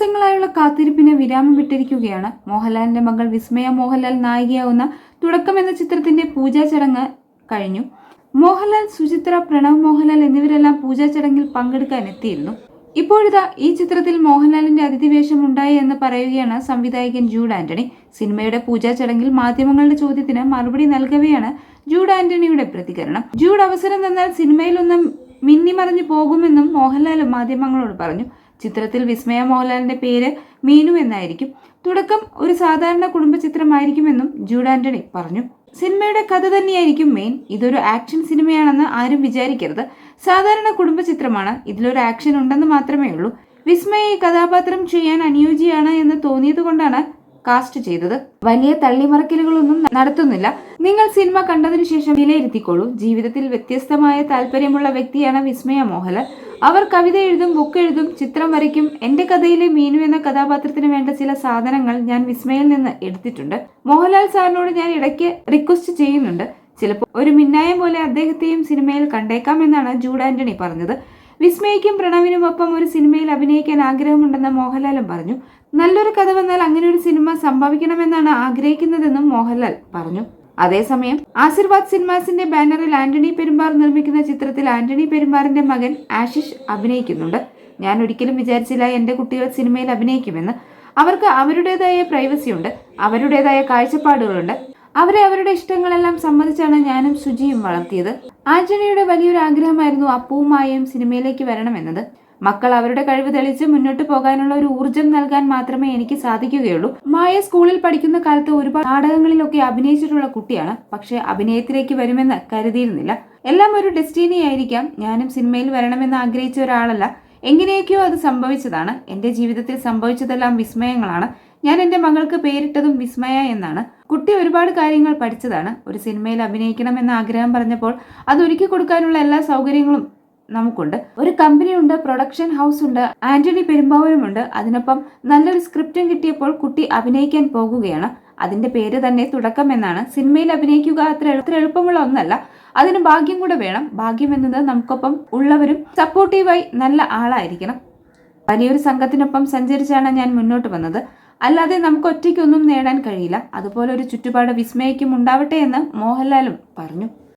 മാസങ്ങളായുള്ള കാത്തിരിപ്പിന് വിരാമം വിട്ടിരിക്കുകയാണ്. മോഹൻലാലിന്റെ മകൾ വിസ്മയ മോഹൻലാൽ നായികയാവുന്ന തുടക്കം എന്ന ചിത്രത്തിന്റെ പൂജാ ചടങ്ങ് കഴിഞ്ഞു. മോഹൻലാൽ സുചിത്ര പ്രണവ് മോഹൻലാൽ എന്നിവരെല്ലാം പൂജാ ചടങ്ങിൽ പങ്കെടുക്കാൻ എത്തിയിരുന്നു. ഇപ്പോഴിതാ ഈ ചിത്രത്തിൽ മോഹൻലാലിന്റെ അതിഥിവേഷം ഉണ്ടായി എന്ന് പറയുകയാണ് സംവിധായകൻ ജൂഡ് ആന്റണി. സിനിമയുടെ പൂജാ ചടങ്ങിൽ മാധ്യമങ്ങളുടെ ചോദ്യത്തിന് മറുപടി നൽകവെയാണ് ജൂഡ് ആന്റണിയുടെ പ്രതികരണം. ജൂഡ് അവസരം തന്നാൽ സിനിമയിലൊന്നും മിന്നിമറിഞ്ഞു പോകുമെന്നും മോഹൻലാൽ മാധ്യമങ്ങളോട് പറഞ്ഞു. ചിത്രത്തിൽ വിസ്മയ മോഹൻലാലിന്റെ പേര് മീനു എന്നായിരിക്കും. തുടക്കം ഒരു സാധാരണ കുടുംബ ചിത്രമായിരിക്കുമെന്നും ജൂഡ് ആന്റണി പറഞ്ഞു. സിനിമയുടെ കഥ തന്നെയായിരിക്കും മെയിൻ. ഇതൊരു ആക്ഷൻ സിനിമയാണെന്ന് ആരും വിചാരിക്കരുത്. സാധാരണ കുടുംബ ചിത്രമാണ്. ഇതിലൊരു ആക്ഷൻ ഉണ്ടെന്ന് മാത്രമേ ഉള്ളൂ. വിസ്മയ ഈ കഥാപാത്രം ചെയ്യാൻ അനുയോജ്യയാണ് എന്ന് തോന്നിയത് കൊണ്ടാണ് കാസ്റ്റ് ചെയ്തത്. വലിയ തള്ളിമറക്കലുകളൊന്നും നടത്തുന്നില്ല. നിങ്ങൾ സിനിമ കണ്ടതിനു ശേഷം വിലയിരുത്തിക്കോളൂ. ജീവിതത്തിൽ വ്യത്യസ്തമായ താല്പര്യമുള്ള വ്യക്തിയാണ് വിസ്മയ മോഹൻലാൽ. അവർ കവിത എഴുതും ബുക്ക് എഴുതും ചിത്രം വരയ്ക്കും. എന്റെ കഥയിലെ മീനു എന്ന കഥാപാത്രത്തിന് വേണ്ട ചില സാധനങ്ങൾ ഞാൻ വിസ്മയിൽ നിന്ന് എടുത്തിട്ടുണ്ട്. മോഹൻലാൽ സാറിനോട് ഞാൻ ഇടയ്ക്ക് റിക്വസ്റ്റ് ചെയ്യുന്നുണ്ട്. ചിലപ്പോൾ ഒരു മിന്നായം പോലെ അദ്ദേഹത്തെയും സിനിമയിൽ കണ്ടേക്കാം എന്നാണ് ജൂഡ് ആന്റണി പറഞ്ഞത്. വിസ്മയ്ക്കും പ്രണവിനുമൊപ്പം ഒരു സിനിമയിൽ അഭിനയിക്കാൻ ആഗ്രഹമുണ്ടെന്ന് മോഹൻലാലും പറഞ്ഞു. നല്ലൊരു കഥ വന്നാൽ അങ്ങനെ ഒരു സിനിമ സംഭവിക്കണമെന്നാണ് ആഗ്രഹിക്കുന്നതെന്നും മോഹൻലാൽ പറഞ്ഞു. അതേസമയം ആശീർവാദ് സിനിമാസിന്റെ ബാനറിൽ ആന്റണി പെരുമ്പാർ നിർമ്മിക്കുന്ന ചിത്രത്തിൽ ആന്റണി പെരുമ്പാറിന്റെ മകൻ ആശിഷ് അഭിനയിക്കുന്നുണ്ട്. ഞാൻ ഒരിക്കലും വിചാരിച്ചില്ല എന്റെ കുട്ടികൾ സിനിമയിൽ അഭിനയിക്കുമെന്ന്. അവർക്ക് അവരുടേതായ പ്രൈവസിയുണ്ട് അവരുടേതായ കാഴ്ചപ്പാടുകളുണ്ട്. അവരെ അവരുടെ ഇഷ്ടങ്ങളെല്ലാം സമ്മതിച്ചാണ് ഞാനും ശുചിയും വളർത്തിയത്. ആന്റണിയുടെ വലിയൊരു ആഗ്രഹമായിരുന്നു അപ്പുവുമായും സിനിമയിലേക്ക് വരണമെന്നത്. മക്കൾ അവരുടെ കഴിവ് തെളിച്ച് മുന്നോട്ട് പോകാനുള്ള ഒരു ഊർജം നൽകാൻ മാത്രമേ എനിക്ക് സാധിക്കുകയുള്ളൂ. മായ സ്കൂളിൽ പഠിക്കുന്ന കാലത്ത് ഒരുപാട് നാടകങ്ങളിലൊക്കെ അഭിനയിച്ചിട്ടുള്ള കുട്ടിയാണ്. പക്ഷെ അഭിനയത്തിലേക്ക് വരുമെന്ന് കരുതിയിരുന്നില്ല. എല്ലാം ഒരു ഡെസ്റ്റിനി ആയിരിക്കാം. ഞാനും സിനിമയിൽ വരണമെന്ന് ആഗ്രഹിച്ച ഒരാളല്ല. എങ്ങനെയൊക്കെയോ അത് സംഭവിച്ചതാണ്. എന്റെ ജീവിതത്തിൽ സംഭവിച്ചതെല്ലാം വിസ്മയങ്ങളാണ്. ഞാൻ എന്റെ മകൾക്ക് പേരിട്ടതും വിസ്മയ എന്നാണ്. കുട്ടി ഒരുപാട് കാര്യങ്ങൾ പഠിച്ചതാണ്. ഒരു സിനിമയിൽ അഭിനയിക്കണം എന്ന ആഗ്രഹം പറഞ്ഞപ്പോൾ അത് ഒരുക്കി കൊടുക്കാനുള്ള എല്ലാ സൗകര്യങ്ങളും നമുക്കുണ്ട്. ഒരു കമ്പനി ഉണ്ട് പ്രൊഡക്ഷൻ ഹൗസ് ഉണ്ട് ആന്റണി പെരുമ്പാവൂരുമുണ്ട്. അതിനൊപ്പം നല്ലൊരു സ്ക്രിപ്റ്റും കിട്ടിയപ്പോൾ കുട്ടി അഭിനയിക്കാൻ പോകുകയാണ്. അതിന്റെ പേര് തന്നെ തുടക്കം എന്നാണ് സിനിമയിൽ അഭിനയിക്കുക അത്ര അത്ര എളുപ്പമുള്ള ഒന്നല്ല. അതിന് ഭാഗ്യം കൂടെ വേണം. ഭാഗ്യം എന്നത് നമുക്കൊപ്പം ഉള്ളവരും സപ്പോർട്ടീവായി നല്ല ആളായിരിക്കണം. വലിയൊരു സംഘത്തിനൊപ്പം സഞ്ചരിച്ചാണ് ഞാൻ മുന്നോട്ട് വന്നത്. അല്ലാതെ നമുക്ക് ഒറ്റയ്ക്കൊന്നും നേടാൻ കഴിയില്ല. അതുപോലെ ഒരു ചുറ്റുപാട് വിസ്മയക്കും ഉണ്ടാവട്ടെ എന്ന് മോഹൻലാലും പറഞ്ഞു.